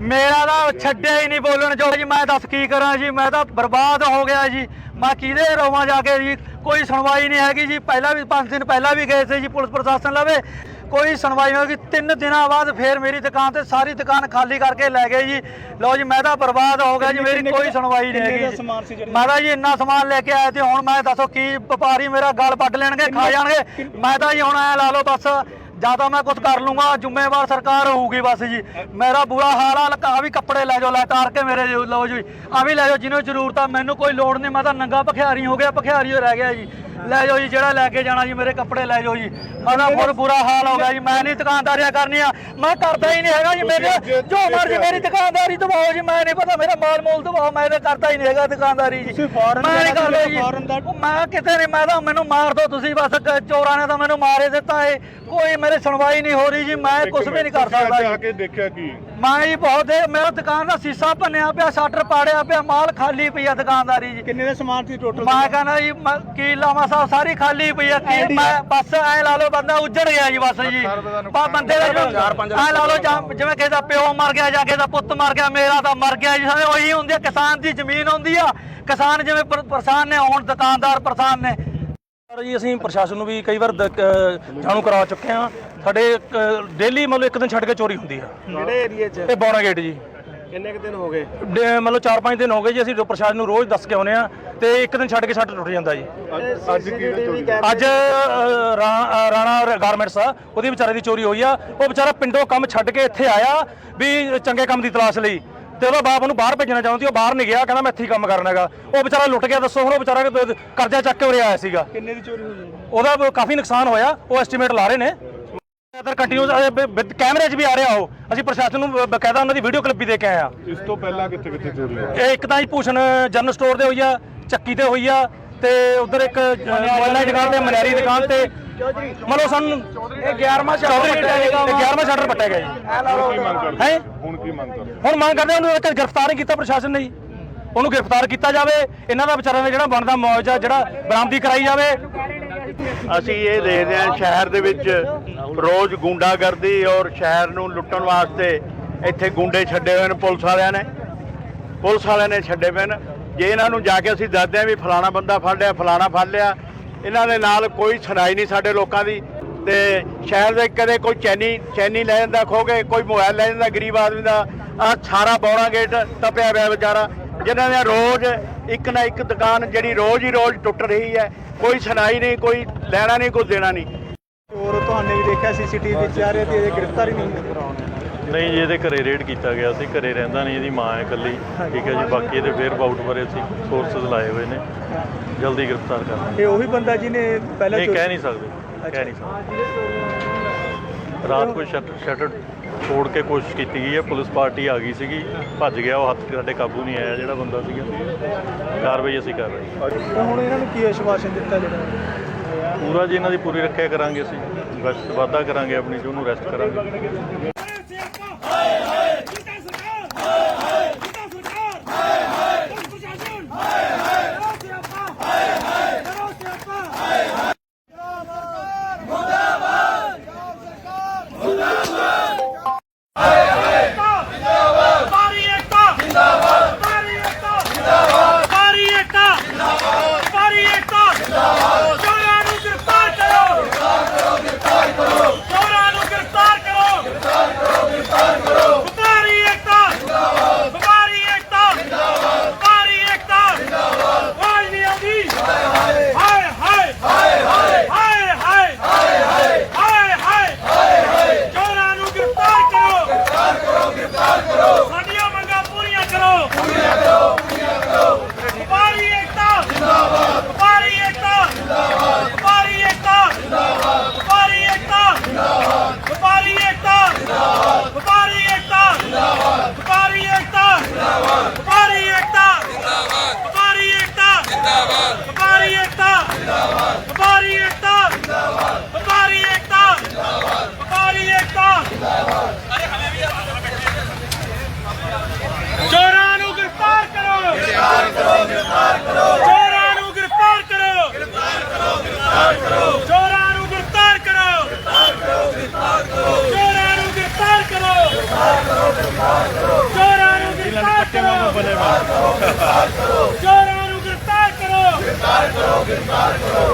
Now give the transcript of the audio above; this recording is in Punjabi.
ਮੇਰਾ ਤਾਂ ਛੱਡਿਆ ਹੀ ਨਹੀਂ ਬੋਲਣ ਜੋ ਜੀ ਮੈਂ ਦੱਸ ਕੀ ਕਰਾਂ ਜੀ? ਮੈਂ ਤਾਂ ਬਰਬਾਦ ਹੋ ਗਿਆ ਜੀ। ਮੈਂ ਕਿਹਦੇ ਰੋਵਾਂ ਜਾ ਕੇ ਜੀ? ਕੋਈ ਸੁਣਵਾਈ ਨਹੀਂ ਹੈਗੀ ਜੀ। ਪਹਿਲਾਂ ਵੀ 5 ਦਿਨ ਪਹਿਲਾਂ ਵੀ ਗਏ ਸੀ ਜੀ ਪੁਲਿਸ ਪ੍ਰਸ਼ਾਸਨ ਲਵੇ। ਕੋਈ ਸੁਣਵਾਈ ਨਹੀਂ ਹੋਈ। ਤਿੰਨ ਦਿਨਾਂ ਬਾਅਦ ਫੇਰ ਮੇਰੀ ਦੁਕਾਨ ਤੇ ਸਾਰੀ ਦੁਕਾਨ ਖਾਲੀ ਕਰਕੇ ਲੈ ਗਏ ਜੀ। ਲਓ ਜੀ ਮੈਂ ਤਾਂ ਬਰਬਾਦ ਹੋ ਗਿਆ ਜੀ। ਮੇਰੀ ਕੋਈ ਸੁਣਵਾਈ ਨਹੀਂ ਹੈਗੀ ਮੈਂ ਤਾਂ ਜੀ ਇੰਨਾ ਸਮਾਨ ਲੈ ਕੇ ਆਇਆ ਤੇ ਹੁਣ ਮੈਂ ਦੱਸੋ ਕੀ ਵਪਾਰੀ ਮੇਰਾ ਗਲ ਵੱਢ ਲੈਣਗੇ ਖਾ ਜਾਣਗੇ? ਮੈਂ ਤਾਂ ਜੀ ਹੁਣ ਐ ਲਾ ਲਓ ਬਸ। ਜਾਂ ਤਾਂ ਮੈਂ ਕੁਝ ਕਰ ਲੂੰਗਾ, ਜ਼ਿੰਮੇਵਾਰ ਸਰਕਾਰ ਹੋਊਗੀ ਬਸ ਜੀ। ਮੇਰਾ ਬੁਰਾ ਹਾਲ ਆ, ਲਕਾ ਵੀ ਕੱਪੜੇ ਲੈ ਜਾਓ ਲੈ ਤਾਰ ਕੇ ਮੇਰੇ ਲਓ ਜੀ। ਆ ਵੀ ਲੈ ਜਾਓ, ਜਿਹਨੂੰ ਜ਼ਰੂਰਤ ਆ, ਮੈਨੂੰ ਕੋਈ ਲੋੜ ਨਹੀਂ, ਮੈਂ ਤਾਂ ਨੰਗਾ ਭਖਿਆਰੀ ਹੋ ਗਿਆ, ਭਖਿਆਰੀ ਹੋ ਰਹਿ ਗਿਆ ਜੀ। ਲੈ ਜਾਓ ਜੀ ਜਿਹੜਾ ਲੈ ਕੇ ਜਾਣਾ ਜੀ ਮੇਰੇ ਕੱਪੜੇ ਲੈ ਜਾਓ ਜੀ। ਤਾਂ ਬਹੁਤ ਬੁਰਾ ਹਾਲ ਹੋ ਗਿਆ ਜੀ ਮੈਂ ਨਹੀਂ ਦੁਕਾਨਦਾਰੀਆਂ ਕਰਨੀਆਂ। ਮੈਂ ਕਰਦਾ ਹੀ ਨਹੀਂ ਹੈਗਾ ਜੀ ਮੇਰੇ ਜੋ ਮਰਜ਼ੀ ਮੇਰੀ ਦੁਕਾਨਦਾਰੀ ਦਬਾਓ ਜੀ ਮੈਂ ਨਹੀਂ ਪਤਾ ਮੇਰਾ ਮਾਲ ਮੂਲ ਦਬਾਓ ਮੈਂ ਤਾਂ ਕਰਦਾ ਹੀ ਨਹੀਂ ਹੈਗਾ ਦੁਕਾਨਦਾਰੀ ਜੀ। ਮੈਂ ਨਹੀਂ ਕਰਦਾ ਜੀ। ਮੈਂ ਕਿਤੇ ਨਹੀਂ ਮੈਂ ਤਾਂ ਮੈਨੂੰ ਮਾਰ ਦੋ ਤੁਸੀਂ ਬਸ ਚੋਰਾਂ ਨੇ ਤਾਂ ਮੈਨੂੰ ਮਾਰੇ ਦਿੱਤਾ ਏ। ਕੋਈ ਮੇਰੇ ਸੁਣਵਾਈ ਨਹੀਂ ਹੋ ਰਹੀ ਜੀ ਮੈਂ ਕੁਝ ਵੀ ਨਹੀਂ ਕਰ ਸਕਦਾ ਜੀ। ਕੇ ਦੇਖਿਆ ਕੀ? ਮੈਂ ਜੀ ਬਹੁਤ ਦੇ ਮੇਰਾ ਦੁਕਾਨ ਦਾ ਸੀਸਾ ਭੰਨਿਆ ਪਿਆ ਸ਼ਟਰ ਪਾੜਿਆ ਪਿਆ ਮਾਲ ਖਾਲੀ ਪਈ ਆ ਦੁਕਾਨਦਾਰੀ ਜੀ। ਕਿੰਨੇ ਦਾ ਸਮਾਨ ਸੀ ਟੋਟਲ ਮੈਂ ਕਹਿੰਦਾ ਜੀ ਮੈਂ ਕੀ ਲਾਵਾਂ ਸਾਹਿਬ ਸਾਰੀ ਖਾਲੀ ਪਈ ਆ ਕੀ ਮੈਂ ਬਸ ਐ ਲਾ ਲਓ ਬੰਦਾ ਉੱਜੜ ਗਿਆ ਜੀ ਬਸ ਜੀ। ਬਾ ਬੰਦੇ ਦਾ ਐ ਲਾ ਲਓ ਜਿਵੇਂ ਕਿਸੇ ਦਾ ਪਿਓ ਮਰ ਗਿਆ ਜਾਂ ਕਿਸੇ ਦਾ ਪੁੱਤ ਮਰ ਗਿਆ ਮੇਰਾ ਤਾਂ ਮਰ ਗਿਆ ਜੀ। ਸਾਰੇ ਉਹੀ ਹੁੰਦੀ ਆ ਕਿਸਾਨ ਦੀ ਜ਼ਮੀਨ ਹੁੰਦੀ ਆ। ਕਿਸਾਨ ਜਿਵੇਂ ਪਰ- ਪਰੇਸ਼ਾਨ ਨੇ ਹੁਣ ਦੁਕਾਨਦਾਰ ਪਰੇਸ਼ਾਨ ਨੇ ਜੀ ਅਸੀਂ ਪ੍ਰਸ਼ਾਸਨ ਨੂੰ ਵੀ ਕਈ ਵਾਰ ਦ- ਕ- ਜਾਣੂ ਕਰਵਾ ਚੁੱਕੇ ਹਾਂ। ਸਾਡੇ ਡੇਲੀ ਮਤਲਬ ਇੱਕ ਦਿਨ ਛੱਡ ਕੇ ਚੋਰੀ ਹੁੰਦੀ ਆ। ਕਿਹੜੇ ਏਰੀਏ 'ਚ? ਇਹ ਬੌਣਾ ਗੇਟ ਜੀ। ਕਿੰਨੇ ਕੁ ਦਿਨ ਹੋ ਗਏ? ਡੇ- ਮਤਲਬ 4-5 ਦਿਨ ਹੋ ਗਏ ਜੀ ਅਸੀਂ ਪ੍ਰਸ਼ਾਸਨ ਨੂੰ ਰੋਜ਼ ਦੱਸ ਕੇ ਆਉਨੇ ਆ ਤੇ ਇੱਕ ਦਿਨ ਛੱਡ ਕੇ ਛੱਡ ਟੁੱਟ ਜਾਂਦਾ ਜੀ। ਅੱਜ- ਅੱਜ ਕੀ ਚੋਰੀ? ਅੱਜ ਅ, ਰਾ- ਅ, ਰਾਣਾ ਗਾਰਮੈਂਟਸ ਆ ਉਹਦੀ ਵਿਚਾਰੇ ਦੀ ਚੋਰੀ ਹੋਈ ਆ। ਉਹ ਵਿਚਾਰਾ ਪਿੰਡੋਂ ਕੰਮ ਛੱਡ ਕੇ ਇੱਥੇ ਆਇਆ ਵੀ ਚੰਗੇ ਕੰਮ ਦੀ ਤਲਾਸ਼ ਲਈ। ਤੇ ਉਹਦਾ ਬਾਪ ਉਹਨੂੰ ਬਾਹਰ ਭੇਜਣਾ ਚਾਹੁੰਦੀ ਉਹ ਬਾਹਰ ਨਹੀਂ ਗਿਆ ਕਹਿੰਦਾ ਮੈਂ ਇੱਥੇ ਹੀ ਕੰਮ ਕਰਨਾ ਹੈਗਾ। ਉਹ ਵਿਚਾਰਾ ਲੁੱਟ ਗਿਆ ਦੱਸੋ ਹੁਣ ਉਹ ਵਿਚਾਰਾ ਕ- ਕਰਜ਼ਾ ਚੱਕ ਕੇ ਉਰੇ ਆਇਆ ਸੀਗਾ। ਕਿੰਨੇ ਦੀ ਚੋਰੀ ਹੋਈ ਉਹਦਾ ਬ- ਕਾਫੀ ਨੁਕਸਾਨ ਹੋਇਆ ਉਹ ਐਸਟੀਮੇਟ ਲਾ ਰਹੇ ਨੇ। ਅਦਰ ਕੰਟੀਨਿਊਸ ਕੈਮਰੇ 'ਚ ਵੀ ਆ ਰਿਹਾ ਉਹ ਅਸੀਂ ਪ੍ਰਸ਼ਾਸਨ ਨੂੰ ਬ- ਬਕਾਇਦਾ ਉਹਨਾਂ ਦੀ ਵੀਡੀਓ ਕਲਿੱਪ ਵੀ ਦੇ ਕੇ ਆਏ ਆ ਇਸ ਤੋਂ ਪਹਿਲਾਂ ਕਿੱਥੇ ਕਿੱਥੇ ਚੋਰੀ ਹੋਈ? ਇਹ ਇੱਕ ਤਾਂ ਜੀ ਭੂਸ਼ਣ ਜਨਰਲ ਸਟੋਰ ਤੇ ਹੋਈ ਆ ਚੱਕੀ ਤੇ ਹੋਈ ਆ ਤੇ ਉਧਰ ਇੱਕ ਮੋਬਾਈਲਾਂ ਦੁਕਾਨ ਤੇ ਮਨਿਆਰੀ ਦੁਕਾਨ ਤੇ ਮਤਲਬ ਸਾਨੂੰ ਇਹ 11ਵਾਂ ਸ਼ਟਰ 11ਵਾਂ ਸ਼ਟਰ ਪੱਟਿਆ ਗਿਆ ਜੀ। ਹੁਣ ਕੀ ਮੰਗ ਕਰਦੇ? ਹੈ? ਹੁਣ ਕੀ ਮੰਗ ਕਰਦੇ? ਹੁਣ ਮੰਗ ਕਰਦੇ ਹਾਂ ਉਹਨੂੰ ਇੱਕ ਗ੍ਰਿਫਤਾਰ ਨਹੀਂ ਕੀਤਾ ਪ੍ਰਸ਼ਾਸਨ ਨੇ ਜੀ। ਉਹਨੂੰ ਗ੍ਰਿਫਤਾਰ ਕੀਤਾ ਜਾਵੇ। ਇਹਨਾਂ ਦਾ ਵਿਚਾਰਿਆਂ ਦਾ ਜਿਹੜਾ ਬਣਦਾ ਮੁਆਵਜ਼ਾ ਜਿਹੜਾ ਬਰਾਮਦੀ ਕਰਾਈ ਜਾਵੇ। ਅਸੀਂ ਇਹ ਦੇਖਦੇ ਹਾਂ ਸ਼ਹਿਰ ਦੇ ਵਿੱਚ ਰੋਜ਼ ਗੁੰਡਾਗਰਦੀ ਔਰ ਸ਼ਹਿਰ ਨੂੰ ਲੁੱਟਣ ਵਾਸਤੇ ਇੱਥੇ ਗੁੰਡੇ ਛੱਡੇ ਹੋਏ ਨੇ ਪੁਲਿਸ ਵਾਲਿਆਂ ਨੇ। ਪੁਲਿਸ ਵਾਲਿਆਂ ਨੇ ਛੱਡੇ ਪਏ ਨੇ। ਜੇ ਇਹਨਾਂ ਨੂੰ ਜਾ ਕੇ ਅਸੀਂ ਦੱਸਦੇ ਹਾਂ ਵੀ ਫਲਾਣਾ ਬੰਦਾ ਫੜ ਲਿਆ, ਫਲਾਣਾ ਫੜ ਲਿਆ, ਇਹਨਾਂ ਦੇ ਨਾਲ ਕੋਈ ਸੁਣਾਈ ਨਹੀਂ ਸਾਡੇ ਲੋਕਾਂ ਦੀ। ਤੇ ਸ਼ਹਿਰ ਦੇ ਕਦੇ ਕੋਈ ਚੈਨੀ ਚੈਨੀ ਲੈ ਜਾਂਦਾ ਖੋਗੇ ਕੋਈ ਮੋਬਾਈਲ ਲੈ ਜਾਂਦਾ ਗਰੀਬ ਆਦਮੀ ਦਾ ਆ ਸਾਰਾ ਬੌਣਾ ਗੇਟ ਤਪਿਆ ਪਿਆ ਵਿਚਾਰਾ। ਜਿਨ੍ਹਾਂ ਦੇ ਰੋਜ਼ ਇੱਕ ਨਾ ਇੱਕ ਦੁਕਾਨ ਜਿਹੜੀ ਰੋਜ਼ ਹੀ ਰੋਜ਼ ਟੁੱਟ ਰਹੀ ਹੈ, ਕੋਈ ਸੁਣਾਈ ਨਹੀਂ, ਕੋਈ ਲੈਣਾ ਨਹੀਂ, ਕੋਈ ਦੇਣਾ ਨਹੀਂ। ਚੋਰ ਤੁਹਾਨੇ ਵੀ ਦੇਖਿਆ ਸੀਸੀਟੀਵੀ ਵਿੱਚ ਆ ਰਹੇ ਤੇ ਇਹ ਗ੍ਰਿਫਤਾਰੀ ਨਹੀਂ ਕਰਾਉਣੇ ਨਹੀਂ ਜੀ ਇਹਦੇ ਘਰੇ ਰੇਡ ਕੀਤਾ ਗਿਆ ਸੀ ਘਰੇ ਰਹਿੰਦਾ ਨਹੀਂ ਇਹਦੀ ਮਾਂ ਹੈ ਇਕੱਲੀ। ਠੀਕ ਹੈ ਜੀ ਬਾਕੀ ਇਹਦੇ ਫੇਰ ਬਾਊਟ ਬਾਰੇ ਅਸੀਂ ਸੋਰਸਸ ਲਾਏ ਹੋਏ ਨੇ। ਜਲਦੀ ਗ੍ਰਿਫਤਾਰ ਕਰਾਂਗੇ ਇਹ ਉਹੀ ਬੰਦਾ ਜਿਹਨੇ ਪਹਿਲਾਂ ਕਹਿ ਨਹੀਂ ਸਕਦੇ ਕਹਿ ਨਹੀਂ ਸਕਦੇ। ਰਾਤ ਕੋਈ ਸ਼ਟਰ ਤੋੜ ਕੇ ਕੋਸ਼ਿਸ਼ ਕੀਤੀ ਗਈ ਹੈ ਪੁਲਿਸ ਪਾਰਟੀ ਆ ਗਈ ਸੀਗੀ ਭੱਜ ਗਿਆ ਉਹ ਹੱਥ ਸਾਡੇ ਕਾਬੂ ਨਹੀਂ ਆਇਆ ਜਿਹੜਾ ਬੰਦਾ ਸੀਗਾ। ਕਾਰਵਾਈ ਅਸੀਂ ਕਰ ਰਹੇ ਹਾਂ। ਹੁਣ ਇਹਨਾਂ ਨੂੰ ਕੀ ਆਸ਼ਵਾਸਨ ਦਿੱਤਾ ਜਿਹੜਾ? ਪੂਰਾ ਜੀ ਇਹਨਾਂ ਦੀ ਪੂਰੀ ਰੱਖਿਆ ਕਰਾਂਗੇ ਅਸੀਂ ਬਸ ਵਾਅਦਾ ਕਰਾਂਗੇ ਆਪਣੀ ਚ ਉਹਨੂੰ ਰੈਸਟ ਕਰਾਂਗੇ। 干！嘿，你干什？ਗ੍ਰਿਫਤਾਰ ਕਰੋ। ਚੋਰਾਂ ਨੂੰ ਗ੍ਰਿਫਤਾਰ ਕਰੋ। ਗ੍ਰਿਫਤਾਰ ਕਰੋ ਗ੍ਰਿਫਤਾਰ ਕਰੋ। ਚੋਰਾਂ ਨੂੰ ਗ੍ਰਿਫਤਾਰ ਕਰੋ। ਗ੍ਰਿਫਤਾਰ ਕਰੋ ਗ੍ਰਿਫਤਾਰ ਕਰੋ। ਚੋਰਾਂ ਨੂੰ ਗ੍ਰਿਫਤਾਰ ਕਰੋ। ਗ੍ਰਿਫਤਾਰ ਕਰੋ ਗ੍ਰਿਫਤਾਰ ਕਰੋ। ਚੋਰਾਂ ਨੂੰ ਗ੍ਰਿਫਤਾਰ ਕਰੋ। ਗ੍ਰਿਫਤਾਰ ਕਰੋ ਗ੍ਰਿਫਤਾਰ ਕਰੋ।